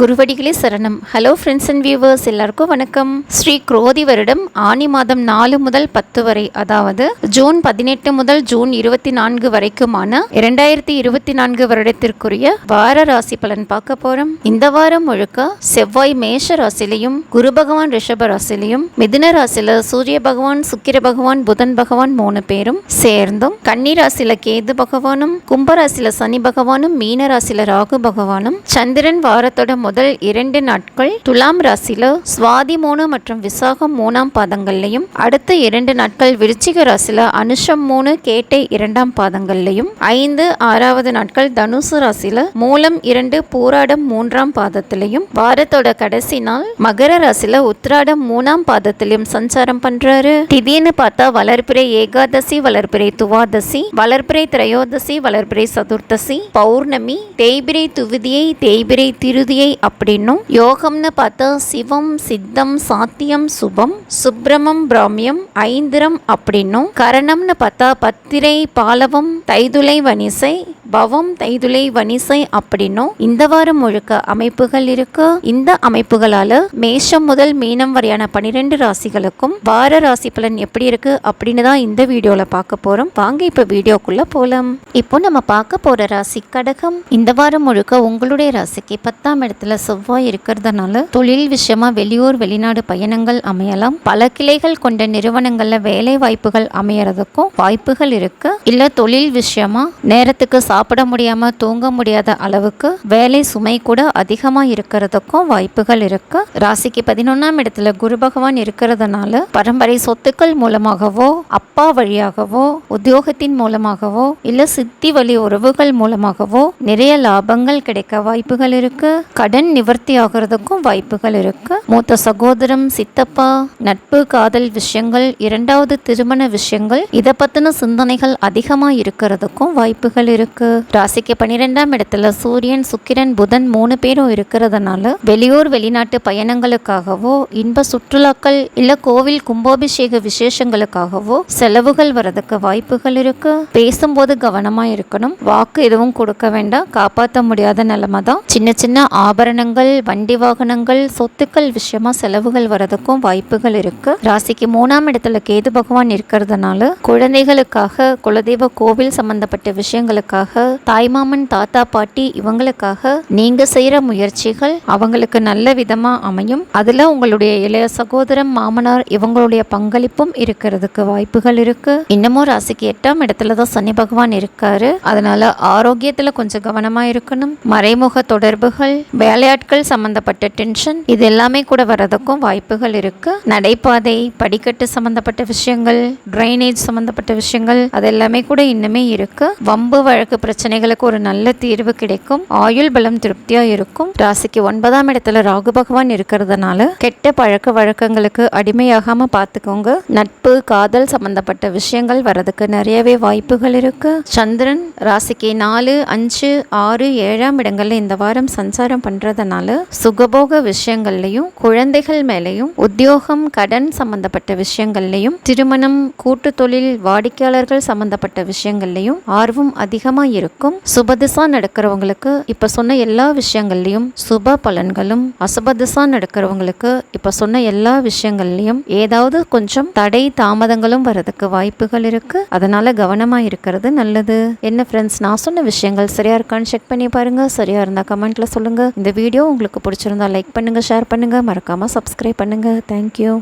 குருவடிகளே சரணம். Hello friends and viewers எல்லாருக்கும் வணக்கம். ஸ்ரீ குரோதி வருடம் ஆனி மாதம் நாலு முதல் பத்து வரை அதாவது ஜூன் பதினெட்டு முதல் ஜூன் இருபத்தி நான்கு வரைக்குமான இரண்டாயிரத்தி இருபத்தி நான்கு வருடத்திற்குரிய வார ராசி பலன் பார்க்க போறோம். இந்த வாரம் முழுக்க செவ்வாய் மேஷ ராசிலையும் குரு பகவான் ரிஷப ராசிலையும் மிதுன ராசியில சூரிய பகவான் சுக்கிர பகவான் புதன் பகவான் மூணு பேரும் சேர்ந்தும் கன்னி ராசியில கேது பகவானும் கும்பராசில சனி பகவானும் மீன ராசியில ராகு பகவானும் சந்திரன் வாரத்தோட முதல் இரண்டு நாட்கள் துலாம் ராசியில சுவாதி மூணு மற்றும் விசாகம் மூணாம் பாதங்கள்லையும் அடுத்த இரண்டு நாட்கள் விருச்சிக ராசியில அனுஷம் மூணு கேட்டை இரண்டாம் பாதங்கள்லையும் ஐந்து ஆறாவது நாட்கள் தனுசு ராசியில மூலம் இரண்டு பூராடம் மூன்றாம் பாதத்திலையும் வாரத்தோட கடைசி நாள் மகர ராசியில உத்ராடம் மூணாம் பாதத்திலையும் சஞ்சாரம் பண்றாரு. திடீர்னு பார்த்தா வளர்பிறை ஏகாதசி வளர்பிறை துவாதசி வளர்பிறை திரையோதசி வளர்பிறை சதுர்த்தசி பௌர்ணமி தேய்பிரை துவிதியை தேய்பிரை திருதியை அப்படின்னும் யோகம்னு பார்த்தா சிவம் சித்தம் சாத்தியம் சுபம் சுப்பிரமம் பிராமியம் ஐந்திரம் அப்படின்னும் கரணம்னு பார்த்தா பத்திரை பாலவம் தைதுளை வனிசை பவம் தைதுளை வனிசை அப்படின்னும் இந்த வாரம் முழுக்க அமைப்புகள் இருக்கு. இந்த அமைப்புகளால மேஷம் முதல் மீனம் வரையான பனிரெண்டு ராசிகளுக்கும் வார ராசி பலன் எப்படி இருக்கு அப்படின்னு தான் இந்த வீடியோல பார்க்க போறோம். வாங்க இப்ப வீடியோக்குள்ள போலாம். இப்போ நம்ம பார்க்க போற ராசி கடகம். இந்த வாரம் முழுக்க உங்களுடைய ராசிக்கு பத்தாம் இடத்துல செவ்வாய் இருக்கிறதுனால தொழில் விஷயமா வெளியூர் வெளிநாடு பயணங்கள் அமையலாம். பல கிளைகள் கொண்ட நிறுவனங்கள்ல வேலை வாய்ப்புகள் அமையறதுக்கும் வாய்ப்புகள் இருக்கு. இல்ல தொழில் விஷயமா நேரத்துக்கு சாப்பிட முடியாமல் தூங்க முடியாத அளவுக்கு வேலை சுமை கூட அதிகமாக இருக்கிறதுக்கும் வாய்ப்புகள் இருக்கு. ராசிக்கு பதினொன்றாம் இடத்துல குரு பகவான் இருக்கிறதுனால பரம்பரை சொத்துக்கள் மூலமாகவோ அப்பா வழியாகவோ உத்தியோகத்தின் மூலமாகவோ இல்லை சித்தி வழி உறவுகள் மூலமாகவோ நிறைய லாபங்கள் கிடைக்க வாய்ப்புகள் இருக்கு. கடன் நிவர்த்தி ஆகிறதுக்கும் வாய்ப்புகள் இருக்கு. மூத்த சகோதரம் சித்தப்பா நட்பு காதல் விஷயங்கள் இரண்டாவது திருமண விஷயங்கள் இதை பத்தின சிந்தனைகள் அதிகமா இருக்கிறதுக்கும் வாய்ப்புகள் இருக்கு. ராசிக்கு பன்னிரெண்டாம் இடத்துல சூரியன் சுக்கிரன் புதன் மூணு பேரும் இருக்கிறதுனால வெளியூர் வெளிநாட்டு பயணங்களுக்காகவோ இன்ப சுற்றுலாக்கள் இல்ல கோவில் கும்பாபிஷேக விசேஷங்களுக்காகவோ செலவுகள் வரதுக்கு வாய்ப்புகள் இருக்கு. பேசும்போது கவனமா இருக்கணும். வாக்கு எதுவும் கொடுக்க வேண்டாம். காப்பாற்ற முடியாத நிலைமை தான் சின்ன சின்ன ஆபரணங்கள் வண்டி வாகனங்கள் சொத்துக்கள் விஷயமா செலவுகள் வரதுக்கும் வாய்ப்புகள் இருக்கு. ராசிக்கு மூணாம் இடத்துல கேது பகவான் இருக்கிறதுனால குழந்தைகளுக்காக குலதெய்வ கோவில் சம்பந்தப்பட்ட விஷயங்களுக்காக தாய்மாமன் தாத்தா பாட்டி இவங்களுக்காக நீங்க செய்யற முயற்சிகள் அவங்களுக்கு நல்ல விதமா அமையும். அதுல உங்களுடைய இளைய சகோதரம் மாமனார் இவங்களுடைய பங்களிப்பும் இருக்கிறதுக்கு வாய்ப்புகள் இருக்கு. இன்னமும் ராசிக்கு எட்டாம் இடத்துல தான் சனி பகவான் இருக்காரு. அதனால ஆரோக்கியத்துல கொஞ்சம் கவனமா இருக்கணும். மறைமுக தொடர்புகள் வேலையாட்கள் சம்பந்தப்பட்ட டென்ஷன் இது எல்லாமே கூட வரதுக்கும் வாய்ப்புகள் இருக்கு. நடைபாதை படிக்கட்டு சம்பந்தப்பட்ட விஷயங்கள் ட்ரைனேஜ் சம்பந்தப்பட்ட விஷயங்கள் அது எல்லாமே கூட இன்னுமே இருக்கு. வம்பு வழக்கு பிரச்சனைகளுக்கு ஒரு நல்ல தீர்வு கிடைக்கும். ஆயுள் பலம் திருப்தியா இருக்கும். ராசிக்கு ஒன்பதாம் இடத்துல ராகு பகவான் இருக்கிறதுனால கெட்ட பழக்க வழக்கங்களுக்கு அடிமையாகாம பார்த்துக்கோங்க நட்பு காதல் சம்பந்தப்பட்ட விஷயங்கள் வரதுக்கு நிறையவே வாய்ப்புகள் இருக்கு. சந்திரன் ராசிக்கு நாலு அஞ்சு ஆறு ஏழாம் இடங்கள்ல இந்த வாரம் சஞ்சாரம் பண்றதுனால சுகபோக விஷயங்கள்லையும் குழந்தைகள் மேலையும் உத்தியோகம் கடன் சம்பந்தப்பட்ட விஷயங்கள்லையும் திருமணம் கூட்டு தொழில் வாடிக்கையாளர்கள் சம்பந்தப்பட்ட விஷயங்கள்லையும் ஆர்வம் தான் இருக்கும் சுபதிசா நடக்கிறவங்களுக்கு இப்ப சொன்ன எல்லா விஷயங்கள்லையும் சுப பலன்களும் அசுபதிசா நடக்கிறவங்களுக்கு இப்ப சொன்ன எல்லா விஷயங்கள்லையும் ஏதாவது கொஞ்சம் தடை தாமதங்களும் வரதுக்கு வாய்ப்புகள் இருக்கு. அதனால கவனமா இருக்கிறது நல்லது. என்ன ஃப்ரெண்ட்ஸ் நான் சொன்ன விஷயங்கள் சரியா இருக்கான்னு செக் பண்ணி பாருங்க. சரியா இருந்தா கமெண்ட்ல சொல்லுங்க. இந்த வீடியோ உங்களுக்கு பிடிச்சிருந்தா லைக் பண்ணுங்க ஷேர் பண்ணுங்க. மறக்காம சப்ஸ்கிரைப் பண்ணுங்க. தேங்க்யூ